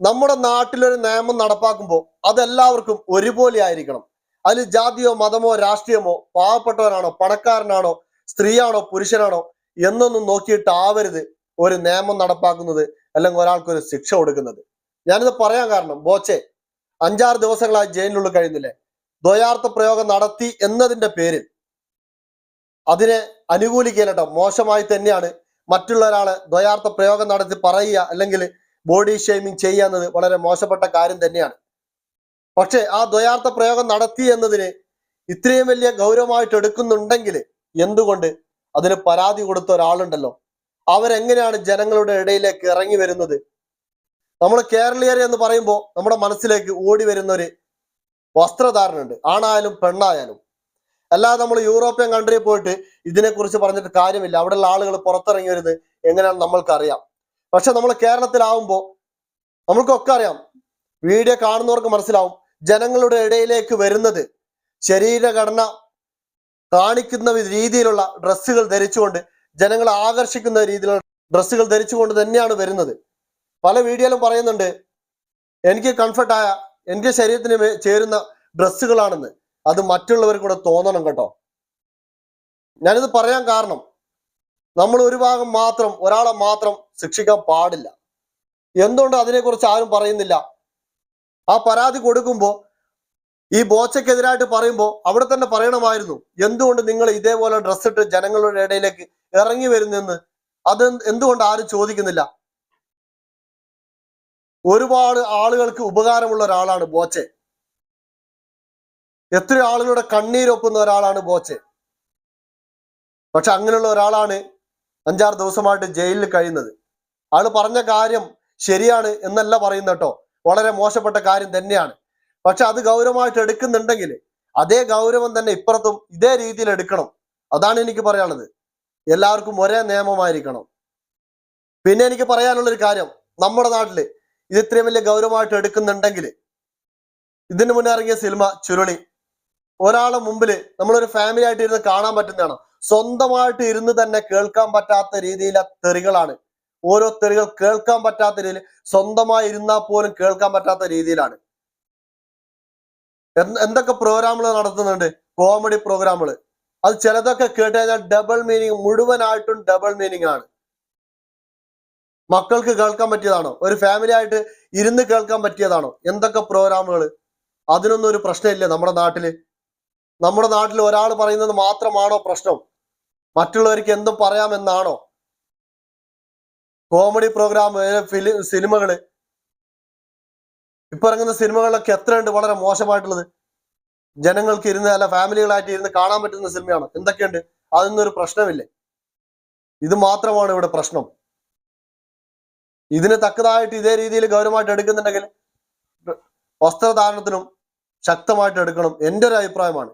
നമ്മുടെ നാട്ടിലൊരു നിയമം നടപ്പാക്കുമ്പോൾ അതെല്ലാവർക്കും ഒരുപോലെ ആയിരിക്കണം. അതിൽ ജാതിയോ മതമോ രാഷ്ട്രീയമോ പാവപ്പെട്ടവനാണോ പണക്കാരനാണോ സ്ത്രീയാണോ പുരുഷനാണോ എന്നൊന്നും നോക്കിയിട്ട് ആവരുത് ഒരു നിയമം നടപ്പാക്കുന്നത് അല്ലെങ്കിൽ ഒരാൾക്ക് ഒരു ശിക്ഷ കൊടുക്കുന്നത്. ഞാനിത് പറയാൻ കാരണം ബോച്ചെ അഞ്ചാറ് ദിവസങ്ങളായി ജയിലിനുള്ളിൽ കഴിയുന്നില്ലേ? ദ്വയാർത്ഥ പ്രയോഗം നടത്തി എന്നതിന്റെ പേരിൽ അതിനെ അനുകൂലിക്കലട്ടോ മോശമായി തന്നെയാണ് മറ്റുള്ള ഒരാളെ ദ്വയാർത്ഥ പ്രയോഗം നടത്തി പറയുക അല്ലെങ്കിൽ ബോഡി ഷെയ്മിങ് ചെയ്യാന്നത് വളരെ മോശപ്പെട്ട കാര്യം തന്നെയാണ്. പക്ഷെ ആ ദ്വയാർത്ഥ പ്രയോഗം നടത്തി എന്നതിന് ഇത്രയും വലിയ ഗൗരവമായിട്ട് എടുക്കുന്നുണ്ടെങ്കിൽ എന്തുകൊണ്ട് അതിന് പരാതി കൊടുത്ത ഒരാളുണ്ടല്ലോ? അവരെങ്ങനെയാണ് ജനങ്ങളുടെ ഇടയിലേക്ക് ഇറങ്ങി വരുന്നത്? നമ്മൾ കേരളീയർ എന്ന് പറയുമ്പോൾ നമ്മുടെ മനസ്സിലേക്ക് ഓടി വരുന്ന ഒരു വസ്ത്രധാരണ ഉണ്ട് ആണായാലും പെണ്ണായാലും. അല്ലാതെ നമ്മൾ യൂറോപ്യൻ കൺട്രിയിൽ പോയിട്ട് ഇതിനെക്കുറിച്ച് പറഞ്ഞിട്ട് കാര്യമില്ല. അവിടെയുള്ള ആളുകൾ പുറത്തിറങ്ങി വരുന്നത് എങ്ങനെയാണ് നമ്മൾക്കറിയാം. പക്ഷെ നമ്മൾ കേരളത്തിലാവുമ്പോൾ നമ്മൾക്കൊക്കെ അറിയാം. വീഡിയോ കാണുന്നവർക്ക് മനസ്സിലാവും. ജനങ്ങളുടെ ഇടയിലേക്ക് വരുന്നത് ശരീരഘടന കാണിക്കുന്ന രീതിയിലുള്ള ഡ്രസ്സുകൾ ധരിച്ചുകൊണ്ട് ജനങ്ങളെ ആകർഷിക്കുന്ന രീതിയിലുള്ള ഡ്രസ്സുകൾ ധരിച്ചുകൊണ്ട് തന്നെയാണ് വരുന്നത്. പല വീഡിയോയിലും പറയുന്നുണ്ട് എനിക്ക് കംഫർട്ടായ എന്റെ ശരീരത്തിന് ചേരുന്ന ഡ്രസ്സുകളാണെന്ന്. അത് മറ്റുള്ളവർക്ക് കൂടെ തോന്നണം കേട്ടോ. ഞാനിത് പറയാൻ കാരണം നമ്മൾ ഒരു ഭാഗം മാത്രം ഒരാളെ മാത്രം ശിക്ഷിക്കാൻ പാടില്ല. എന്തുകൊണ്ട് അതിനെക്കുറിച്ച് ആരും പറയുന്നില്ല? ആ പരാതി കൊടുക്കുമ്പോൾ ഈ ബോച്ചയ്ക്കെതിരായിട്ട് പറയുമ്പോൾ അവിടെ തന്നെ പറയണമായിരുന്നു എന്തുകൊണ്ട് നിങ്ങൾ ഇതേപോലെ ഡ്രസ് ഇട്ട് ജനങ്ങളുടെ ഇടയിലേക്ക് ഇറങ്ങി വരുന്നെന്ന്? അത് എന്തുകൊണ്ട് ആരും ചോദിക്കുന്നില്ല? ഒരുപാട് ആളുകൾക്ക് ഉപകാരമുള്ള ഒരാളാണ് ബോച്ചെ. എത്ര ആളുകളുടെ കണ്ണീരൊപ്പുന്ന ഒരാളാണ് ബോച്ചെ. പക്ഷെ അങ്ങനെയുള്ള ഒരാളാണ് അഞ്ചാറ് ദിവസമായിട്ട് ജയിലിൽ കഴിയുന്നത്. ആൾ പറഞ്ഞ കാര്യം ശരിയാണ് എന്നല്ല പറയുന്ന കേട്ടോ. വളരെ മോശപ്പെട്ട കാര്യം തന്നെയാണ്. പക്ഷെ അത് ഗൗരവമായിട്ട് എടുക്കുന്നുണ്ടെങ്കിൽ അതേ ഗൗരവം തന്നെ ഇപ്പുറത്തും ഇതേ രീതിയിൽ എടുക്കണം. അതാണ് എനിക്ക് പറയാനുള്ളത്. എല്ലാവർക്കും ഒരേ നിയമമായിരിക്കണം. പിന്നെ എനിക്ക് പറയാനുള്ള ഒരു കാര്യം. നമ്മുടെ നാട്ടിൽ ഇത് ഇത്രയും വലിയ ഗൗരവമായിട്ട് എടുക്കുന്നുണ്ടെങ്കിൽ ഇതിന് മുന്നേ ഇറങ്ങിയ സിനിമ ചുരുളി. ഒരാളെ മുമ്പിൽ നമ്മളൊരു ഫാമിലി ആയിട്ട് ഇരുന്ന് കാണാൻ പറ്റുന്നതാണ്? സ്വന്തമായിട്ട് ഇരുന്ന് തന്നെ കേൾക്കാൻ പറ്റാത്ത രീതിയിലെ തെറികളാണ് ഓരോ തെറികൾ കേൾക്കാൻ പറ്റാത്ത രീതിയിൽ സ്വന്തമായി ഇരുന്നാൽ പോലും കേൾക്കാൻ പറ്റാത്ത രീതിയിലാണ്. എന്തൊക്കെ പ്രോഗ്രാമുകൾ നടത്തുന്നുണ്ട്? കോമഡി പ്രോഗ്രാമുകൾ. അത് ചിലതൊക്കെ കേട്ട് കഴിഞ്ഞാൽ ഡബിൾ മീനിങ് മുഴുവനായിട്ടും ഡബിൾ മീനിങ് ആണ്. മക്കൾക്ക് കേൾക്കാൻ പറ്റിയതാണോ? ഒരു ഫാമിലി ആയിട്ട് ഇരുന്ന് കേൾക്കാൻ പറ്റിയതാണോ? എന്തൊക്കെ പ്രോഗ്രാമുകൾ? അതിനൊന്നും ഒരു പ്രശ്നമില്ല നമ്മുടെ നാട്ടിൽ നമ്മുടെ നാട്ടിൽ ഒരാൾ പറയുന്നത് മാത്രമാണോ പ്രശ്നം? മറ്റുള്ളവർക്ക് എന്തും പറയാമെന്നാണോ? കോമഡി പ്രോഗ്രാം ഫിലിം സിനിമകൾ ഇപ്പൊ ഇറങ്ങുന്ന സിനിമകളിലൊക്കെ എത്രയുണ്ട് വളരെ മോശമായിട്ടുള്ളത്? ജനങ്ങൾക്ക് ഇരുന്ന് അല്ല ഫാമിലികളായിട്ട് ഇരുന്ന് കാണാൻ പറ്റുന്ന സിനിമയാണ് എന്തൊക്കെയുണ്ട്? അതൊന്നും ഒരു പ്രശ്നമില്ലേ. ഇത് മാത്രമാണ് ഇവിടെ പ്രശ്നം. ഇതിന് തക്കതായിട്ട് ഇതേ രീതിയിൽ ഗൗരവമായിട്ട് എടുക്കുന്നുണ്ടെങ്കിൽ വസ്ത്രധാരണത്തിനും ശക്തമായിട്ട് എടുക്കണം. എന്റെ ഒരു അഭിപ്രായമാണ്.